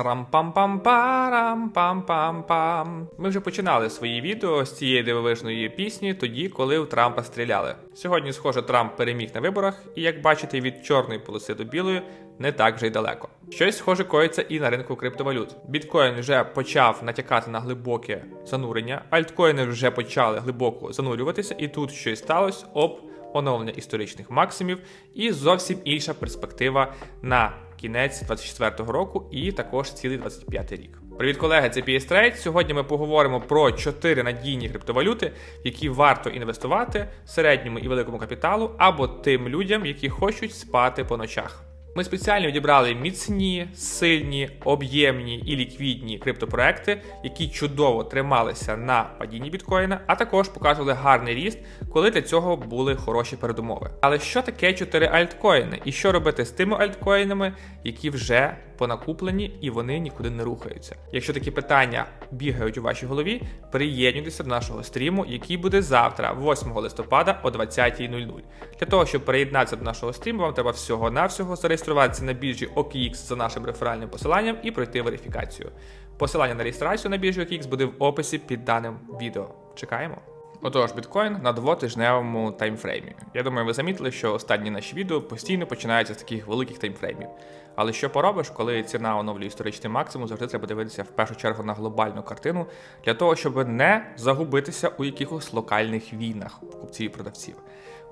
Трам-пам-пам-парам-пам-пам-пам. Ми вже починали свої відео з цієї дивовижної пісні тоді, коли в Трампа стріляли. Сьогодні, схоже, Трамп переміг на виборах, і як бачите, від чорної полоси до білої не так вже й далеко. Щось схоже коїться і на ринку криптовалют. Біткоін вже почав натякати на глибоке занурення, альткоїни вже почали глибоко занурюватися, і тут щось сталося. Оп, оновлення історичних максимів і зовсім інша перспектива на кінець 24-го року і також цілий 25-й рік. Привіт, колеги! Це PS. Сьогодні ми поговоримо про чотири надійні криптовалюти, в які варто інвестувати середньому і великому капіталу, або тим людям, які хочуть спати по ночах. Ми спеціально відібрали міцні, сильні, об'ємні і ліквідні криптопроекти, які чудово трималися на падінні біткоїна, а також показували гарний ріст, коли для цього були хороші передумови. Але що таке 4 альткоїни? І що робити з тими альткоїнами, які вже понакуплені і вони нікуди не рухаються? Якщо такі питання бігають у вашій голові, приєднуйтеся до нашого стріму, який буде завтра, 8 листопада о 20.00. Для того, щоб приєднатися до нашого стріму, вам треба всього-навсього зареєструватися на біржі OKX за нашим реферальним посиланням і пройти верифікацію. Посилання на реєстрацію на біржі OKX буде в описі під даним відео. Чекаємо. Отож, біткоін на двотижневому таймфреймі. Я думаю, ви замітили, що останні наші відео постійно починаються з таких великих таймфреймів. Але що поробиш, коли ціна оновлює історичний максимум, завжди треба дивитися в першу чергу на глобальну картину для того, щоб не загубитися у якихось локальних війнах покупців і продавців.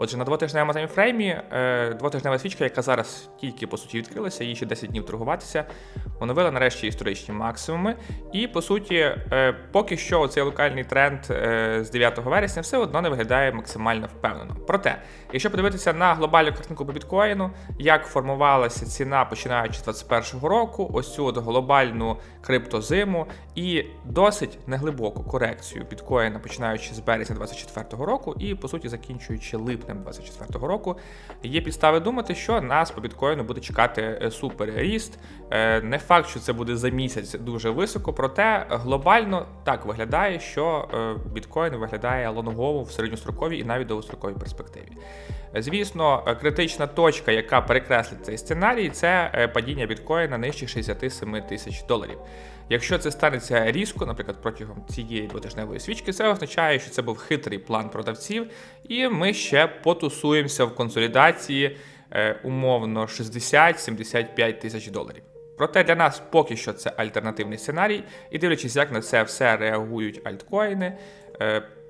Отже, на двотижневому таймфреймі е, двотижнева свічка, яка зараз тільки по суті відкрилася, їй ще 10 днів торгуватися, оновила нарешті історичні максимуми. І по суті, е, поки що цей локальний тренд е, з 9 вересня все одно не виглядає максимально впевнено. Проте, якщо подивитися на глобальну картинку по біткоїну, як формувалася ціна починаючи з 2021 року, ось цю от глобальну криптозиму і досить неглибоку корекцію біткоїна, починаючи з березня 2024 року, і по суті закінчуючи липнем 2024 року, є підстави думати, що нас по біткоїну буде чекати е, суперріст. Е, Не факт, що це буде за місяць дуже високо, проте глобально так виглядає, що е, біткоін виглядає лонгово в середньостроковій і навіть довгостроковій перспективі. Звісно, е, критична точка, яка перекреслить цей сценарій, це е, падіння біткоїна нижче 67 тисяч доларів. Якщо це станеться різко, наприклад, протягом цієї двотижневої свічки, це означає, що це був хитрий план продавців, і ми ще потусуємося в консолідації е, умовно 60-75 тисяч доларів. Проте для нас поки що це альтернативний сценарій, і дивлячись, як на це все реагують альткоїни.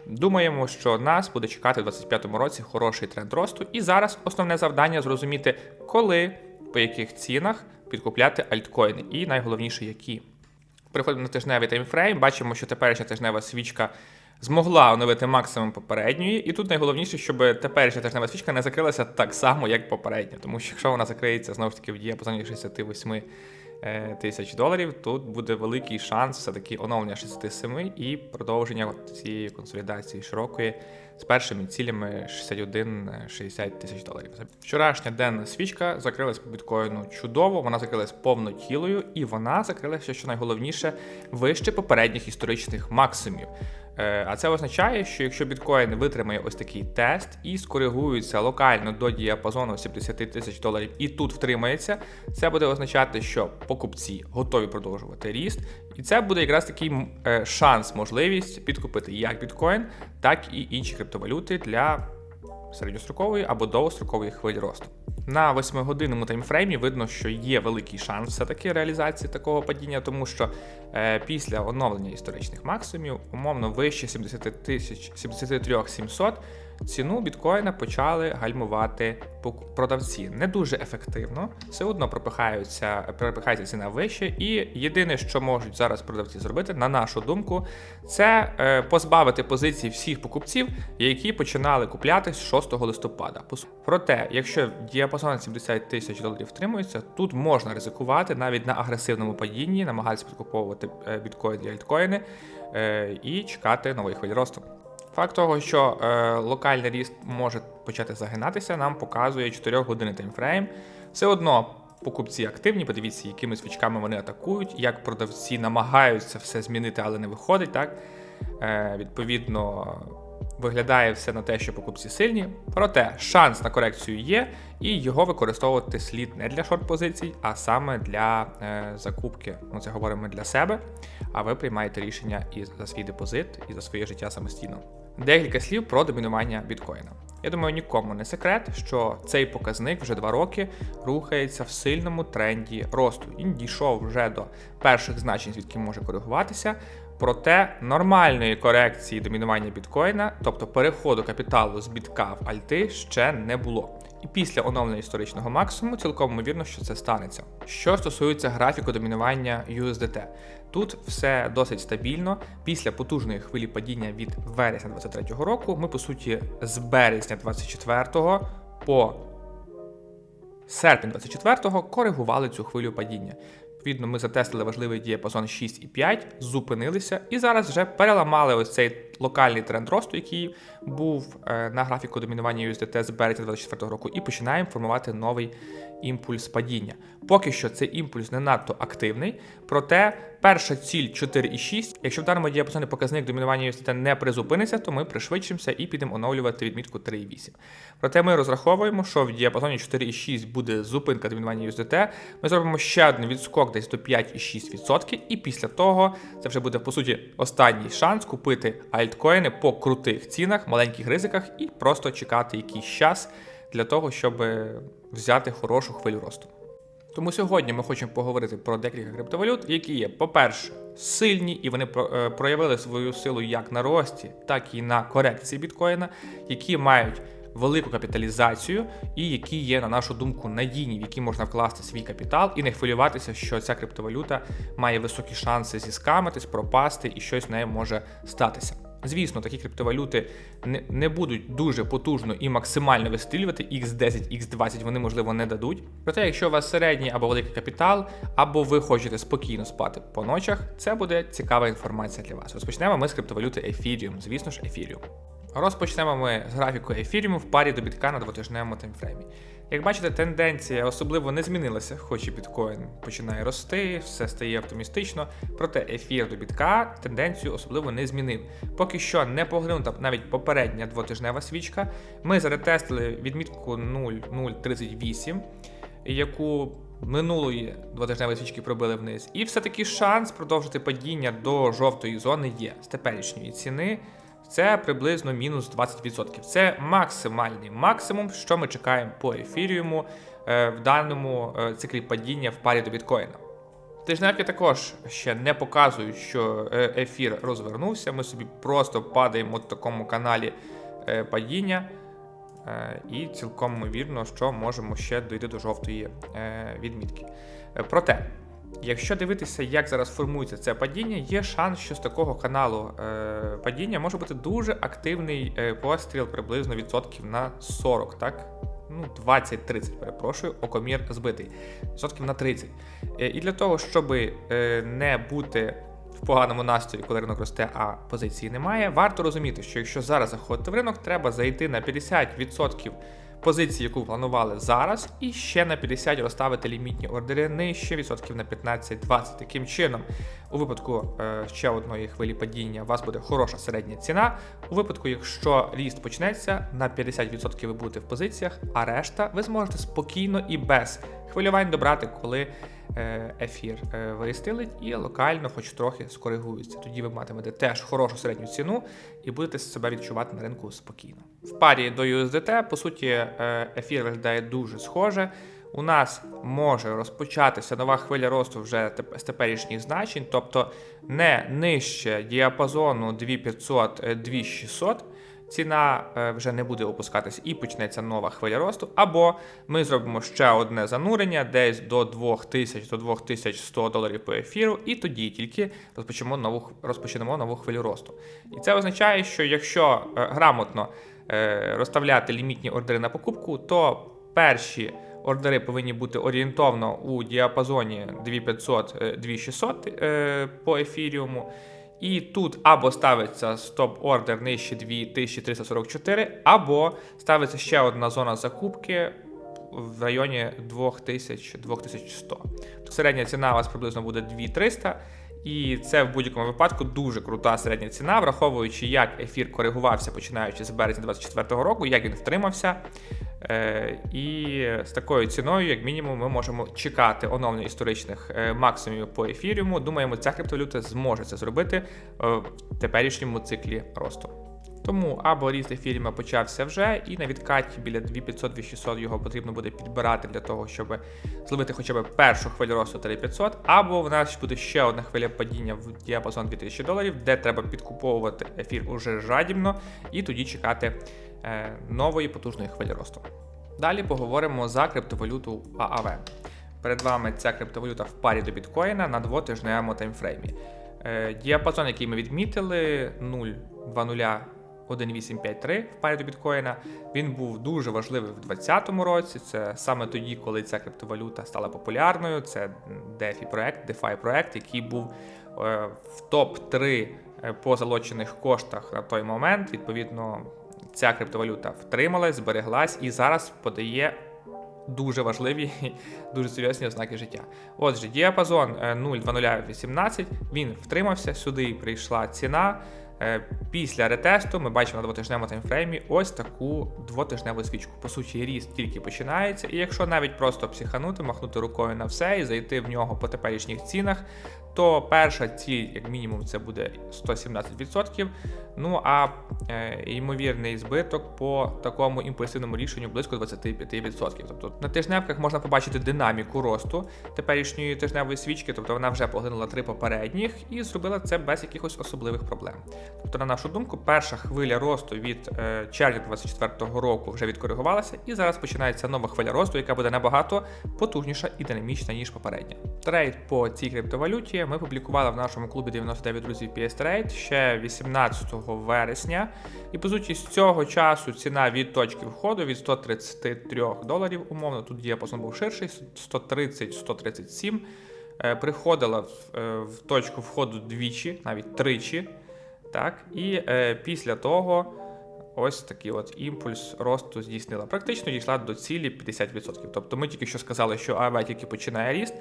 Думаємо, що нас буде чекати в 2025 році хороший тренд росту. І зараз основне завдання зрозуміти, коли, по яких цінах підкупляти альткоїни, і найголовніше, які. Переходимо на тижневий таймфрейм. Бачимо, що теперішня тижнева свічка змогла оновити максимум попередньої. І тут найголовніше, щоб теперішня тижнева свічка не закрилася так само, як попередня. Тому що якщо вона закриється знову ж таки в діапазоні 68 е, тисяч доларів, тут буде великий шанс все-таки оновлення 67 і продовження цієї консолідації широкої з першими цілями 61-60 тисяч доларів. Вчорашня денна свічка закрилась по біткоїну чудово, вона закрилась повнотілою, і вона закрилася, що найголовніше, вище попередніх історичних максимумів. Е, А це означає, що якщо біткоін витримає ось такий тест і скоригується локально до діапазону 70 тисяч доларів і тут втримається, це буде означати, що покупці готові продовжувати ріст, і це буде якраз такий е, шанс, можливість підкупити як біткоін, так і інші криптовалюти для середньострокової або довгострокової хвилі росту. На 8-годинному таймфреймі видно, що є великий шанс все-таки реалізації такого падіння, тому що е, після оновлення історичних максимумів, умовно вище 70 тисяч 73 700, ціну біткоїна почали гальмувати продавці. Не дуже ефективно, все одно пропихаються, пропихається ціна вище. І єдине, що можуть зараз продавці зробити, на нашу думку, це е, позбавити позицій всіх покупців, які починали купляти з 6 листопада. Проте, якщо діапазон 70 тисяч доларів втримується, тут можна ризикувати навіть на агресивному падінні, намагатися підкуповувати е, біткоін і альткоїни е, і чекати нової хвилі росту. Факт того, що е, локальний ріст може почати загинатися, нам показує 4 години таймфрейм. Все одно покупці активні, подивіться, якими свічками вони атакують, як продавці намагаються все змінити, але не виходить. Так? Е, відповідно, Виглядає все на те, що покупці сильні, проте шанс на корекцію є, і його використовувати слід не для шорт-позицій, а саме для е, закупки. Ну, це говоримо для себе, а ви приймаєте рішення і за свій депозит, і за своє життя самостійно. Декілька слів про домінування біткоїна. Я думаю, нікому не секрет, що цей показник вже два роки рухається в сильному тренді росту. Він дійшов вже до перших значень, звідки може коригуватися. Проте нормальної корекції домінування біткоїна, тобто переходу капіталу з бітка в альти, ще не було. І після оновлення історичного максимуму цілком ймовірно, що це станеться. Що стосується графіку домінування USDT, тут все досить стабільно. Після потужної хвилі падіння від вересня 2023 року, ми по суті з березня 2024 по серпень 24-го коригували цю хвилю падіння. Відповідно, ми затестили важливий діапазон 6,5, зупинилися і зараз вже переламали ось цей локальний тренд росту, який був е, на графіку домінування USDT з березня 2024 року, і починаємо формувати новий імпульс падіння. Поки що цей імпульс не надто активний, проте перша ціль 4,6. Якщо в даному діапазоні показник домінування USDT не призупиниться, то ми пришвидшимося і підемо оновлювати відмітку 3,8. Проте ми розраховуємо, що в діапазоні 4,6 буде зупинка домінування USDT. Ми зробимо ще один відскок десь до 5,6%, і після того це вже буде по суті останній шанс купити альткоїни по крутих цінах, маленьких ризиках і просто чекати якийсь час для того, щоб взяти хорошу хвилю росту. Тому сьогодні ми хочемо поговорити про декілька криптовалют, які є, по-перше, сильні, і вони е, проявили свою силу як на рості, так і на корекції біткоїна, які мають велику капіталізацію і які є, на нашу думку, надійні, в які можна вкласти свій капітал і не хвилюватися, що ця криптовалюта має високі шанси зіскамитись, пропасти і щось з нею може статися. Звісно, такі криптовалюти не не будуть дуже потужно і максимально вистрілювати, X10, X20 вони, можливо, не дадуть. Проте, якщо у вас середній або великий капітал, або ви хочете спокійно спати по ночах, це буде цікава інформація для вас. Розпочнемо ми з криптовалюти Ethereum, звісно ж, Ethereum. Розпочнемо ми з графіку ефіріуму в парі до бітка на двотижневому таймфреймі. Як бачите, тенденція особливо не змінилася, хоч і біткоін починає рости, все стає оптимістично. Проте ефір до бітка тенденцію особливо не змінив. Поки що не поглинута навіть попередня двотижнева свічка. Ми заретестили відмітку 0,038, яку минулої двотижневої свічки пробили вниз. І все-таки шанс продовжити падіння до жовтої зони є з теперішньої ціни це приблизно мінус 20%. Це максимальний максимум, що ми чекаємо по ефіріуму е, в даному е, циклі падіння в парі до біткоїна. Тижневки також ще не показують, що е, ефір розвернувся. Ми собі просто падаємо в такому каналі падіння, і цілком ймовірно, що можемо ще дойти до жовтої відмітки. Проте. Якщо дивитися, як зараз формується це падіння, є шанс, що з такого каналу е, падіння може бути дуже активний е, постріл приблизно відсотків на 40, так? Ну, 20-30, перепрошую, окомір збитий. Відсотків на 30. Е, і для того, щоб е, не бути в поганому настрої, коли ринок росте, а позиції немає, варто розуміти, що якщо зараз заходити в ринок, треба зайти на 50% позиції, яку планували зараз, і ще на 50 розставити лімітні ордери нижче відсотків на 15-20. Таким чином, у випадку е, ще одної хвилі падіння, у вас буде хороша середня ціна. У випадку, якщо ріст почнеться, на 50% ви будете в позиціях, а решта ви зможете спокійно і без хвилювань добрати, коли. Е, ефір е, вирістилить і локально, хоч трохи скоригується. Тоді ви матимете теж хорошу середню ціну і будете себе відчувати на ринку спокійно. В парі до USDT, по суті, е, ефір виглядає дуже схоже. У нас може розпочатися нова хвиля росту вже з теперішніх значень, тобто не нижче діапазону 2500-2600 ціна е, вже не буде опускатись і почнеться нова хвиля росту. Або ми зробимо ще одне занурення десь до 2000 до 2100 доларів по ефіру, і тоді тільки розпочнемо нову розпочнемо нову хвилю росту. І це означає, що якщо е, грамотно е, розставляти лімітні ордери на покупку, то перші ордери повинні бути орієнтовно у діапазоні 2500-2600 по ефіріуму. І тут або ставиться стоп-ордер нижче 2344, або ставиться ще одна зона закупки в районі 2000-2100. Середня ціна у вас приблизно буде 2300. І це в будь-якому випадку дуже крута середня ціна, враховуючи, як ефір коригувався починаючи з березня 2024 року, як він втримався. Е, І з такою ціною, як мінімум, ми можемо чекати оновлення історичних е, максимумів по ефіріуму. Думаємо, ця криптовалюта зможе це зробити е, в теперішньому циклі росту. Тому або ріст ефіріма почався вже, і на відкаті біля 2500-2600 його потрібно буде підбирати для того, щоб зловити хоча б першу хвилю росту 3500, або в нас буде ще одна хвиля падіння в діапазон 2000 доларів, де треба підкуповувати ефір уже жадібно, і тоді чекати е, нової потужної хвилі росту. Далі поговоримо за криптовалюту ААВ. Перед вами ця криптовалюта в парі до біткоїна на двотижневому таймфреймі. Е, Діапазон, який ми відмітили, 0,20 1853 в парі до біткоїна. Він був дуже важливий в 2020 році. Це саме тоді, коли ця криптовалюта стала популярною. Це DeFi проект, DeFi проект, який був е, в топ-3 по залочених коштах на той момент. Відповідно, ця криптовалюта втрималась, збереглась і зараз подає. Дуже важливі, дуже серйозні ознаки життя. Отже, діапазон 0,2018, він втримався, сюди прийшла ціна. Е, Після ретесту ми бачимо на двотижневому таймфреймі ось таку двотижневу свічку. По суті, ріст тільки починається, і якщо навіть просто психанути, махнути рукою на все і зайти в нього по теперішніх цінах, то перша ціль, як мінімум, це буде 117%. Ну а е, ймовірний збиток по такому імпульсивному рішенню близько 25%. Тобто на тижневках можна побачити динаміку росту теперішньої тижневої свічки, тобто вона вже поглинула три попередніх і зробила це без якихось особливих проблем. Тобто, на нашу думку, перша хвиля росту від е, червня 2024 року вже відкоригувалася, і зараз починається нова хвиля росту, яка буде набагато потужніша і динамічна, ніж попередня. Трейд по цій криптовалюті ми публікували в нашому клубі 99 друзів PS Trade ще 18 вересня. І по суті, з цього часу ціна від точки входу від 133 доларів, умовно, тут діапазон був ширший, 130-137. е, Приходила в, е, в точку входу двічі, навіть тричі. Так, і е, після того ось такий от імпульс росту здійснила. Практично дійшла до цілі 50%. Тобто ми тільки що сказали, що АВ тільки починає ріст,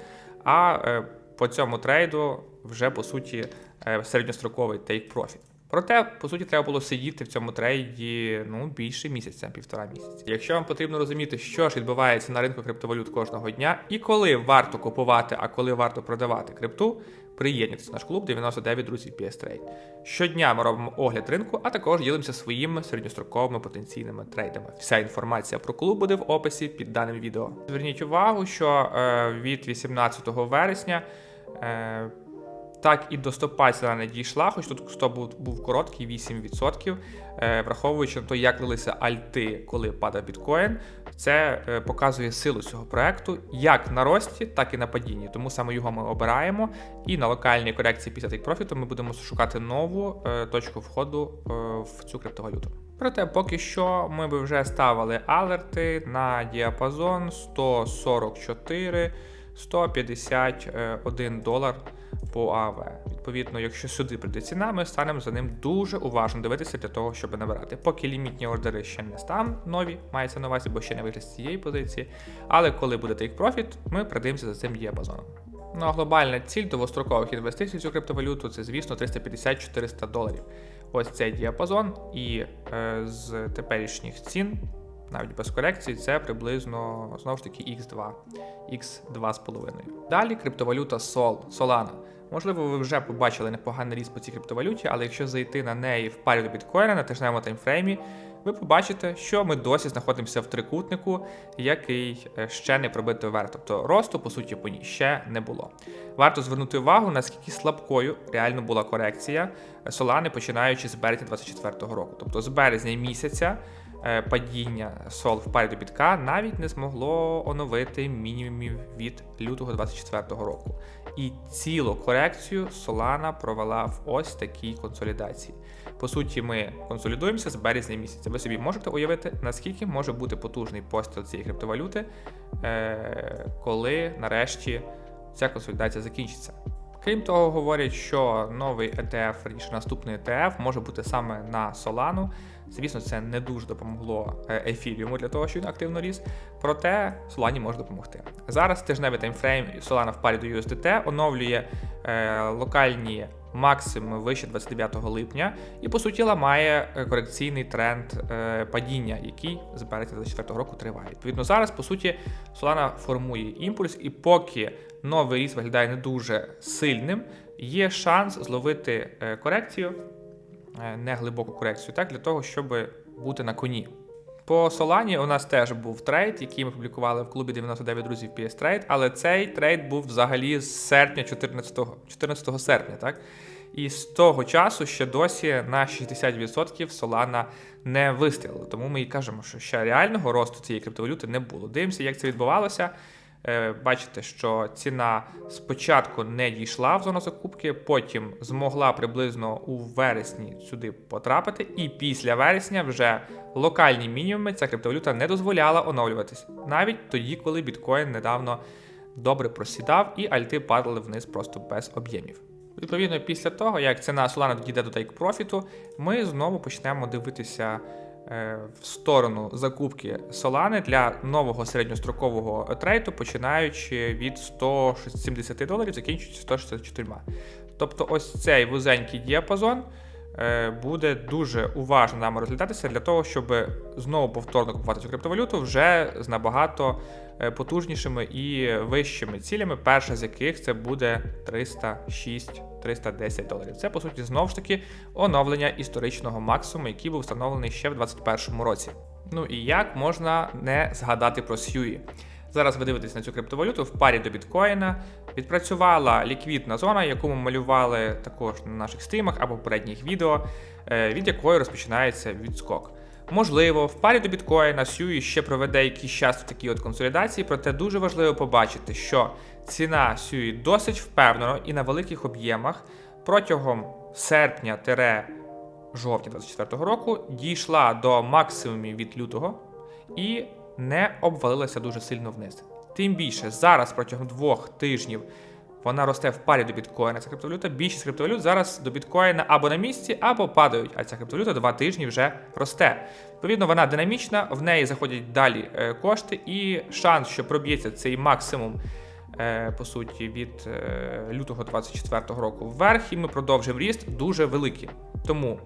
а е, по цьому трейду вже по суті е, середньостроковий take profit. Проте, по суті, треба було сидіти в цьому трейді ну більше місяця, півтора місяця. Якщо вам потрібно розуміти, що ж відбувається на ринку криптовалют кожного дня, і коли варто купувати, а коли варто продавати крипту, приєднуйтесь наш клуб 99 друзів PS Trade. Щодня ми робимо огляд ринку, а також ділимося своїми середньостроковими потенційними трейдами. Вся інформація про клуб буде в описі під даним відео. Зверніть увагу, що е, від 18 вересня. Е, так і до стопа не дійшла, хоч тут стоп був, був короткий 8%, е, враховуючи на те, як лилися альти, коли падав біткоін, це е, показує силу цього проекту як на рості, так і на падінні. Тому саме його ми обираємо. І на локальній корекції після take профіту ми будемо шукати нову е, точку входу е, в цю криптовалюту. Проте, поки що, ми би вже ставили алерти на діапазон 144 151 долар по АВ. Відповідно, якщо сюди прийде ціна, ми станемо за ним дуже уважно дивитися для того, щоб набирати. Поки лімітні ордери ще не стан нові, мається на увазі, бо ще не вийшли з цієї позиції. Але коли буде take profit, ми придивимося за цим діапазоном. Ну а глобальна ціль довгострокових інвестицій в цю криптовалюту це, звісно, 350-400 доларів. Ось цей діапазон, і е, з теперішніх цін, навіть без корекції, це приблизно знову ж таки X2, X2,5. Далі криптовалюта Sol, Solana. Можливо, ви вже побачили непоганий ріст по цій криптовалюті, але якщо зайти на неї в парі до біткоїна на тижневому таймфреймі, ви побачите, що ми досі знаходимося в трикутнику, який е, ще не пробитий вверх. Тобто росту, по суті, по ній ще не було. Варто звернути увагу, наскільки слабкою реально була корекція Солани, починаючи з березня 2024 року. Тобто з березня місяця е, падіння сол в парі до бітка навіть не змогло оновити мінімумів від лютого 2024 року. І цілу корекцію Solana провела в ось такій консолідації. По суті, ми консолідуємося з березня місяця. Ви собі можете уявити, наскільки може бути потужний постріл цієї криптовалюти, е, коли нарешті ця консолідація закінчиться. Крім того, говорять, що новий ETF, раніше наступний ETF, може бути саме на Solana. Звісно, це не дуже допомогло ефіріуму для того, що він активно ріс. Проте Solana може допомогти. Зараз тижневий таймфрейм Solana в парі до USDT оновлює е, локальні максимуми вище 29 липня і по суті ламає е, корекційний тренд е, падіння, який з березня 2024 року триває. Відповідно, зараз по суті Solana формує імпульс, і поки новий ріст виглядає не дуже сильним, є шанс зловити е, корекцію, не глибоку корекцію, так для того, щоб бути на коні. По Солані у нас теж був трейд, який ми публікували в клубі 99 друзів PS Trade, але цей трейд був взагалі з серпня 14, 14 серпня, так? І з того часу ще досі на 60% Солана не вистрілили. Тому ми і кажемо, що ще реального росту цієї криптовалюти не було. Дивимося, як це відбувалося. Е, Бачите, що ціна спочатку не дійшла в зону закупки, потім змогла приблизно у вересні сюди потрапити, і після вересня вже локальні мінімуми ця криптовалюта не дозволяла оновлюватись, навіть тоді, коли біткоін недавно добре просідав і альти падали вниз просто без об'ємів. Відповідно, після того, як ціна Solana дійде до take профіту, ми знову почнемо дивитися в сторону закупки Solana для нового середньострокового трейду, починаючи від 170 доларів, закінчуючи 164. Тобто, ось цей вузенький діапазон е, буде дуже уважно нами розглядатися для того, щоб знову повторно купувати цю криптовалюту вже з набагато е, потужнішими і вищими цілями, перша з яких це буде 306-310 доларів. Це по суті знову ж таки оновлення історичного максимуму, який був встановлений ще в 2021 році. Ну і як можна не згадати про Сьюї? Зараз ви дивитесь на цю криптовалюту в парі до біткоїна. Відпрацювала ліквідна зона, яку ми малювали також на наших стрімах або попередніх відео, е, від якої розпочинається відскок. Можливо, в парі до біткоїна Сьюї ще проведе якийсь час в такій от консолідації, проте дуже важливо побачити, що ціна Сьюї досить впевнено і на великих об'ємах протягом серпня жовтня 2024 року дійшла до максимумів від лютого і не обвалилася дуже сильно вниз. Тим більше зараз протягом двох тижнів вона росте в парі до біткоїна. Ця криптовалюта. Більшість криптовалют зараз до біткоїна або на місці, або падають. А ця криптовалюта два тижні вже росте. Відповідно, вона динамічна, в неї заходять далі е, кошти, і шанс, що проб'ється цей максимум. е, По суті, від е, лютого 24 року вверх, і ми продовжимо ріст дуже великий. Тому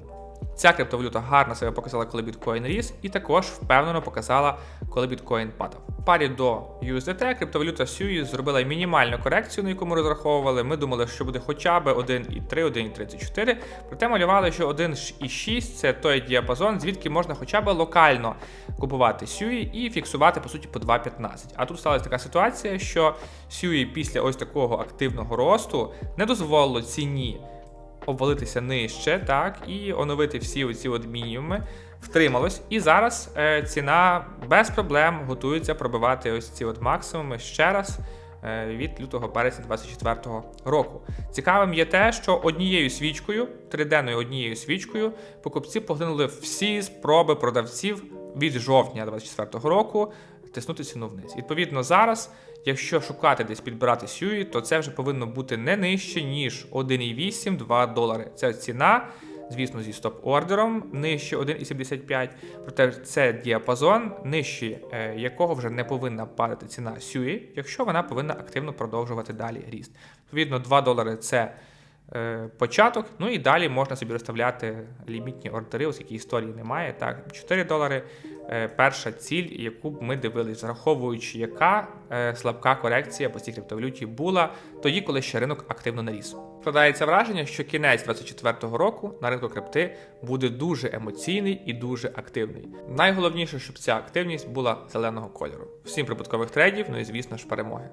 ця криптовалюта гарно себе показала, коли біткоін ріс, і також впевнено показала, коли біткоін падав. В парі до USDT криптовалюта SUI зробила мінімальну корекцію, на яку ми розраховували. Ми думали, що буде хоча б 1,3, 1,34. Проте малювали, що 1,6 це той діапазон, звідки можна хоча б локально купувати SUI і фіксувати по суті по 2,15. А тут сталася така ситуація, що SUI після ось такого активного росту не дозволило ціні обвалитися нижче, так, і оновити всі оці от мінімуми. Втрималось, і зараз е, ціна без проблем готується пробивати ось ці от максимуми ще раз е, від лютого березня 2024 року. Цікавим є те, що однією свічкою, триденною однією свічкою, покупці поглинули всі спроби продавців від жовтня 2024 року тиснути ціну вниз. Відповідно, зараз, якщо шукати десь підбирати сюї, то це вже повинно бути не нижче, ніж 1,8-2 долари. Це ціна, звісно, зі стоп-ордером нижче 1,75. Проте це діапазон, нижче е, якого вже не повинна падати ціна сюї, якщо вона повинна активно продовжувати далі ріст. Відповідно, 2 долари це. Е, Початок, ну і далі можна собі розставляти лімітні ордери, оскільки історії немає. Так, 4 долари е, перша ціль, яку б ми дивились, враховуючи, яка е, слабка корекція по цій криптовалюті була тоді, коли ще ринок активно наріс. Складається враження, що кінець 24-го року на ринку крипти буде дуже емоційний і дуже активний. Найголовніше, щоб ця активність була зеленого кольору. Всім прибуткових трейдів, ну і звісно ж перемоги.